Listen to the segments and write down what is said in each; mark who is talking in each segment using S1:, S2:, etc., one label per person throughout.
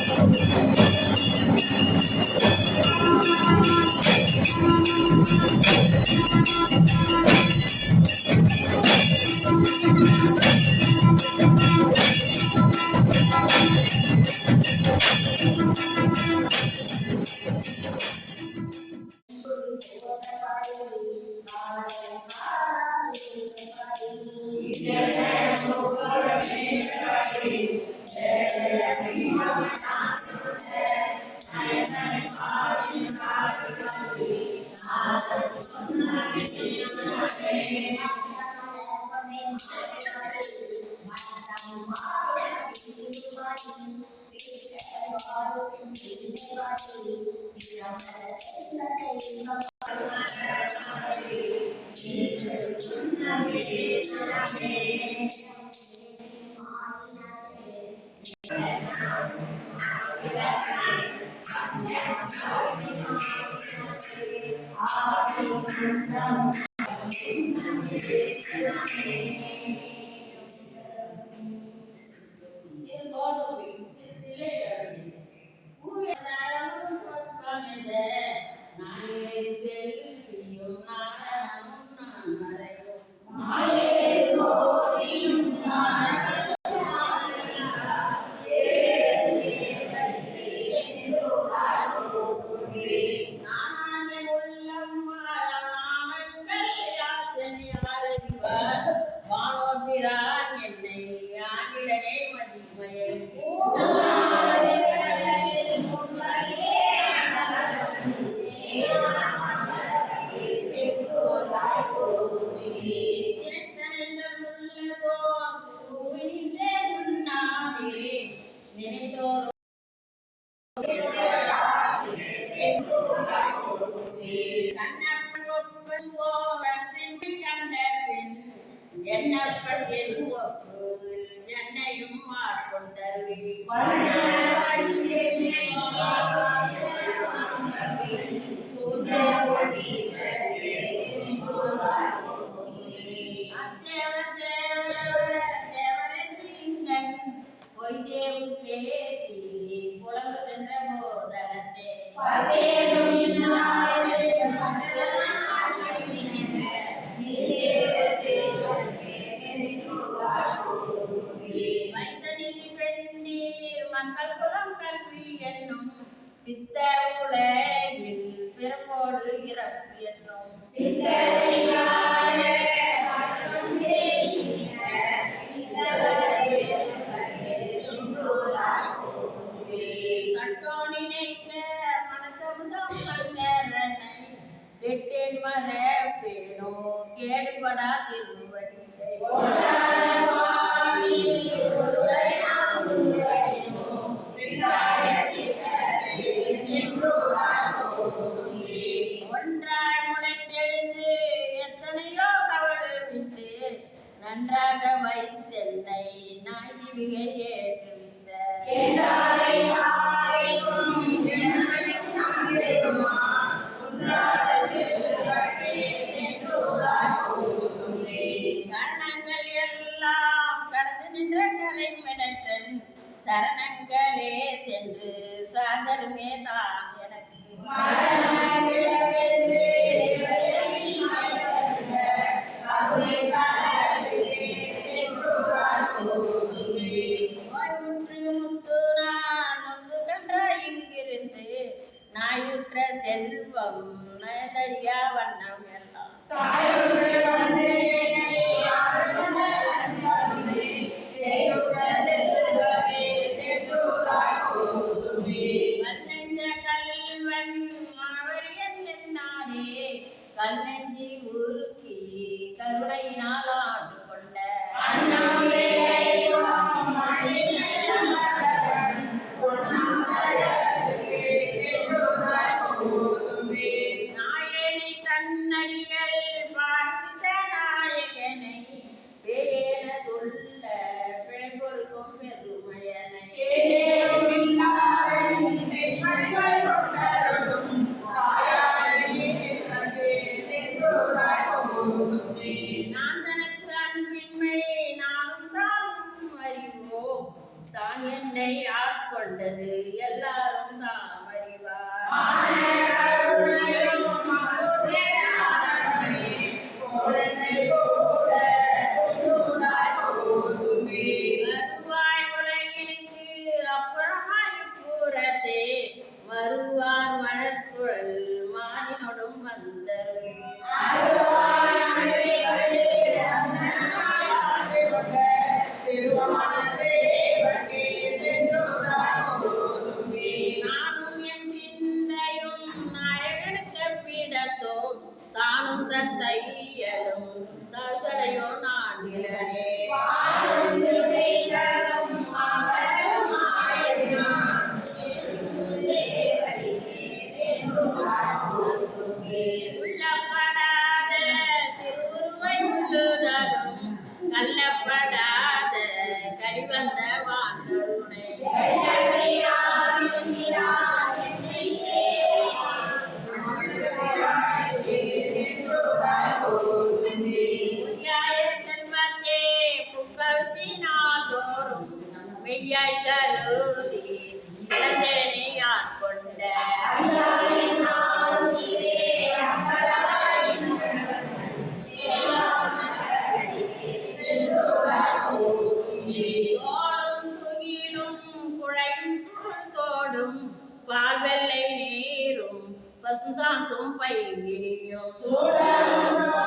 S1: Thank you. 别。செல்வம் நிறையா வண்ணம் எல்லாம் தாயுடைய உண்மை நான் தனக்கு அன்பின்மை நானும் தானும் அறிவோ? தான் என்னை ஆட்கொண்டது எல்லாரும் தாம் அறிவார். Santo un paio, io. Solano.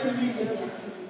S1: やった!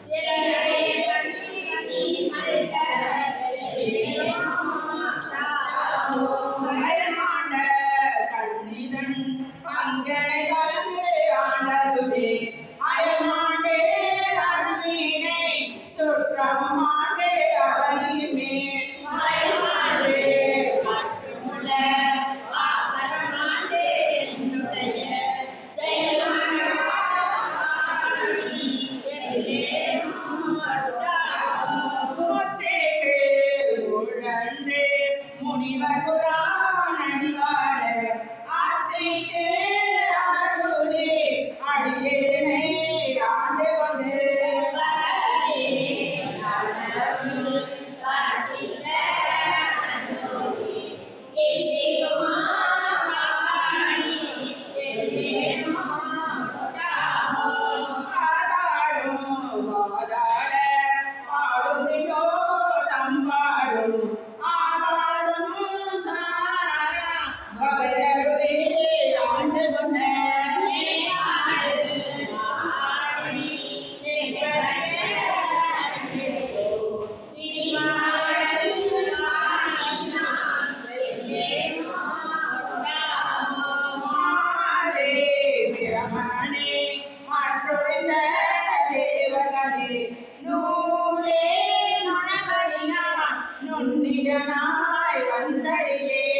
S1: வந்தடியே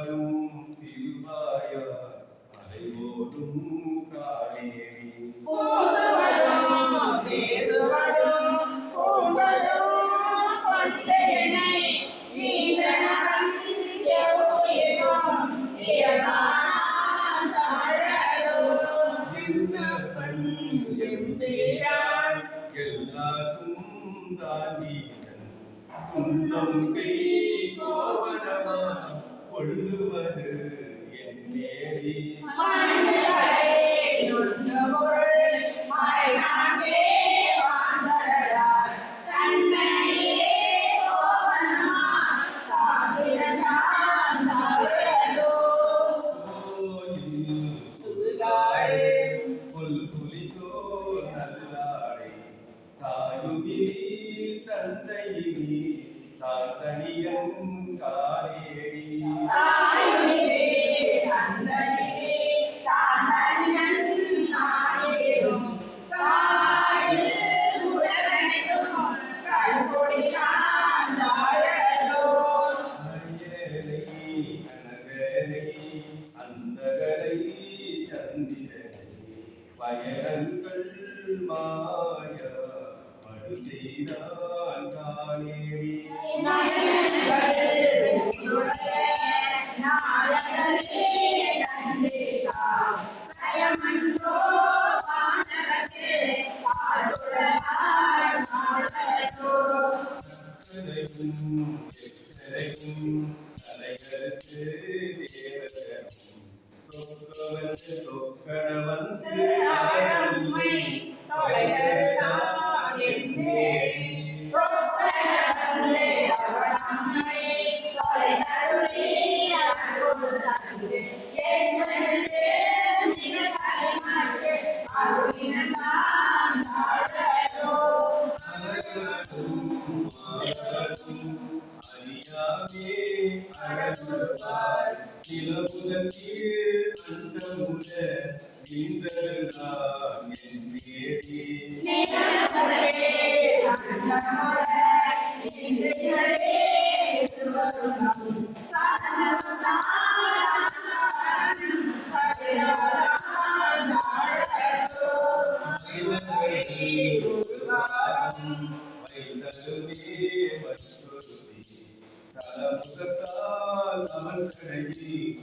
S1: Senhor. Santo. சலமுகத்தால் அவன் கடையில்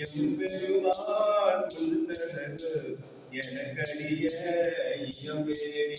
S1: எம்பெருமான் உந்தனது எனக்கடிய இயம்பேரி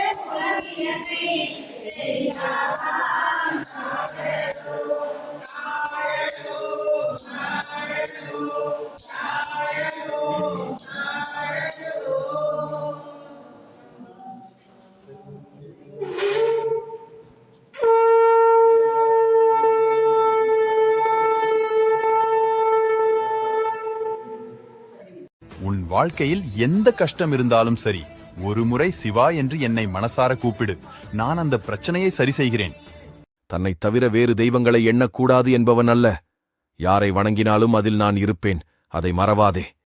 S2: உன் வாழ்க்கையில் எந்த கஷ்டம் இருந்தாலும் சரி ஒரு முறை சிவா என்று என்னை மனசார கூப்பிடு. நான் அந்த பிரச்சனையை சரி செய்கிறேன்
S3: தன்னைத் தவிர வேறு தெய்வங்களை எண்ணக்கூடாது என்பவன் அல்ல. யாரை வணங்கினாலும் அதில் நான் இருப்பேன். அதை மறவாதே.